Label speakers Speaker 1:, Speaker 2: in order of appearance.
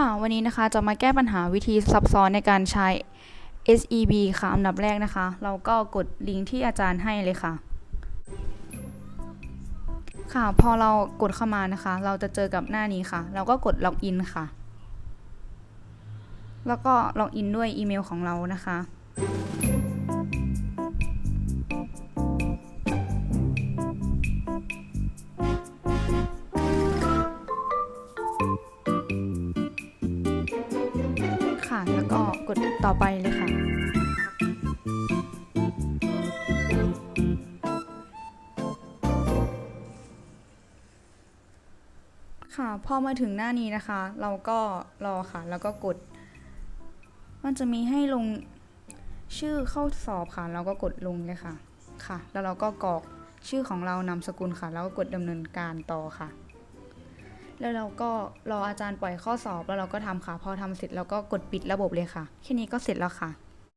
Speaker 1: ค่ะวันนี้นะคะจะมาแก้ปัญหาวิธีซับซ้อนในการใช้ SEB ค่ะอันดับแรกนะคะ เราก็กดลิงก์ที่อาจารย์ให้เลยค่ะ ค่ะพอเรากดเข้ามานะคะ เราจะเจอกับหน้านี้ค่ะ เราก็กดล็อกอินค่ะ แล้วก็ล็อกอินด้วยอีเมลของเรานะคะ ค่ะ แล้วก็กดต่อไปเลยค่ะ ค่ะ พอมาถึงหน้านี้นะคะ เราก็รอค่ะ แล้วก็กด มันจะมีให้ลงชื่อเข้าสอบค่ะ เราก็กดลงเลยค่ะ ค่ะ แล้วเราก็กรอกชื่อของเรานามสกุลค่ะ แล้วก็กดดำเนินการต่อค่ะ แล้วเราก็รออาจารย์ปล่อยข้อสอบแล้วเราก็ทำค่ะ พอทำเสร็จเราก็กดปิดระบบเลยค่ะ แค่นี้ก็เสร็จแล้วค่ะ